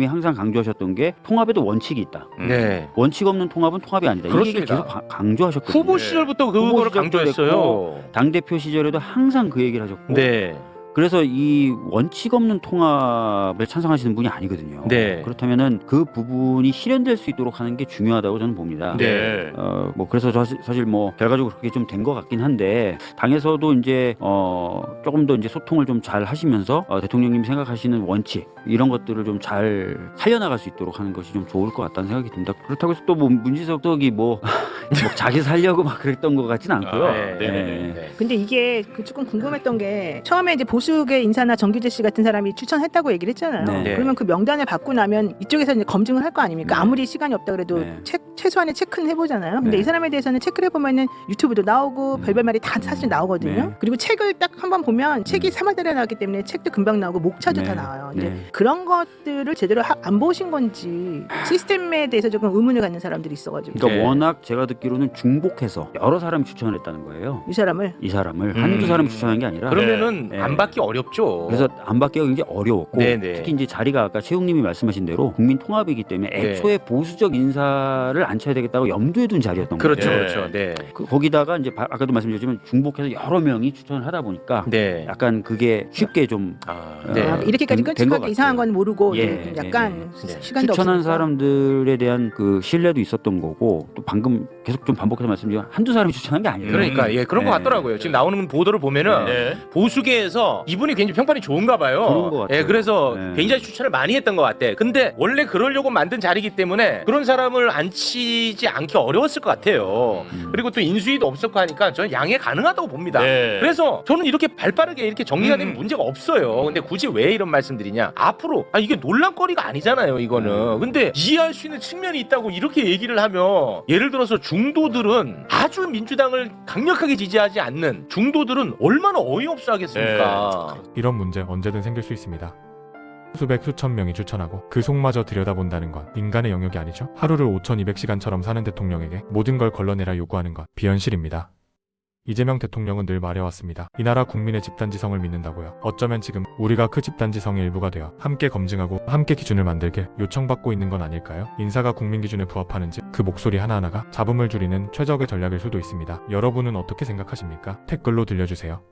대통령님이 항상 강조하셨던 게 통합에도 원칙이 있다. 음. 네. 원칙 없는 통합은 통합이 아니다. 이 얘기를 그렇습니다. 계속 가- 강조하셨거든요. 후보 네. 시절부터 후보 그거를 시절도 강조했어요. 당 대표 시절에도 항상 그 얘기를 하셨고. 네. 그래서 이 원칙 없는 통합을 찬성하시는 분이 아니거든요. 네. 그렇다면은 그 부분이 실현될 수 있도록 하는 게 중요하다고 저는 봅니다. 네. 어, 뭐 그래서 사실, 사실 뭐 결과적으로 그렇게 좀 된 것 같긴 한데 당에서도 이제 어 조금 더 이제 소통을 좀 잘 하시면서 어, 대통령님이 생각하시는 원칙 이런 것들을 좀 잘 살려나갈 수 있도록 하는 것이 좀 좋을 것 같다는 생각이 듭니다. 그렇다고 해서 또 뭐 문지석 덕이 뭐, 뭐 자기 살려고 막 그랬던 것 같진 않고요. 아, 네. 네네네. 네. 근데 이게 그 조금 궁금했던 게 처음에 이제 보수계 인사나 정규재 씨 같은 사람이 추천했다고 얘기를 했잖아요. 네. 그러면 그 명단을 받고 나면 이쪽에서 이제 검증을 할 거 아닙니까? 네. 아무리 시간이 없다 그래도 네. 체, 최소한의 체크는 해보잖아요. 근데 네. 이 사람에 대해서는 체크를 해보면은 유튜브도 나오고 음. 별별 말이 다 사실 나오거든요. 네. 그리고 책을 딱 한번 보면 책이 3화달에 나왔기 때문에 책도 금방 나오고 목차도 네. 다 나와요. 근데 네. 그런 것들을 제대로 하- 안 보신 건지 시스템에 대해서 조금 의문을 갖는 사람들이 있어가지고 그러니까 네. 워낙 제가 듣기로는 중복해서 여러 사람이 추천을 했다는 거예요. 이 사람을 이 사람을 음. 한두 사람이 추천한 게 아니라 그러면은 네. 안 받기 어렵죠. 그래서 안 받기가 굉장히 어려웠고 네네. 특히 이제 자리가 아까 최웅님이 말씀하신 대로 국민 통합이기 때문에 네. 애초에 보수적 인사를 앉혀야 되겠다고 염두에 둔 자리였던 그렇죠, 거예요. 네. 그렇죠. 네. 그- 거기다가 이제 바- 아까도 말씀드렸지만 중복해서 여러 명이 추천을 하다 보니까 네. 약간 그게 쉽게 좀 아, 네. 아, 이렇게까지 된- 된것 끔찍하게 이상한. 건 모르고 예, 네, 약간 네. 시간도 추천한 없으니까. 사람들에 대한 그 신뢰도 있었던 거고 또 방금 계속 좀 반복해서 말씀드리면 한두 사람이 추천한 게 아니에요. 그러니까 예 그런 것 네. 같더라고요. 지금 나오는 보도를 보면은 네. 보수계에서 이분이 굉장히 평판이 좋은가 봐요. 그런 것 같아요. 예, 그래서 네. 굉장히 추천을 많이 했던 것 같아. 근데 원래 그러려고 만든 자리이기 때문에 그런 사람을 앉히지 않기 어려웠을 것 같아요. 음. 그리고 또 인수위도 없었고 하니까 저는 양해 가능하다고 봅니다. 네. 그래서 저는 이렇게 발빠르게 이렇게 정리가 되면 음. 문제가 없어요. 근데 굳이 왜 이런 말씀드리냐? 앞으로 아 이게 논란거리가 아니잖아요, 이거는. 음. 근데 이해할 수 있는 측면이 있다고 이렇게 얘기를 하면 예를 들어서 중도들은 아주 민주당을 강력하게 지지하지 않는 중도들은 얼마나 어이없어 하겠습니까? 이런 문제 언제든 생길 수 있습니다. 수백 수천 명이 추천하고 그 속마저 들여다본다는 건 인간의 영역이 아니죠. 하루를 5200시간처럼 사는 대통령에게 모든 걸 걸러내라 요구하는 건 비현실입니다. 이재명 대통령은 늘 말해왔습니다. 이 나라 국민의 집단지성을 믿는다고요. 어쩌면 지금 우리가 그 집단지성의 일부가 되어 함께 검증하고 함께 기준을 만들길 요청받고 있는 건 아닐까요? 인사가 국민 기준에 부합하는지 그 목소리 하나하나가 잡음을 줄이는 최적의 전략일 수도 있습니다. 여러분은 어떻게 생각하십니까? 댓글로 들려주세요.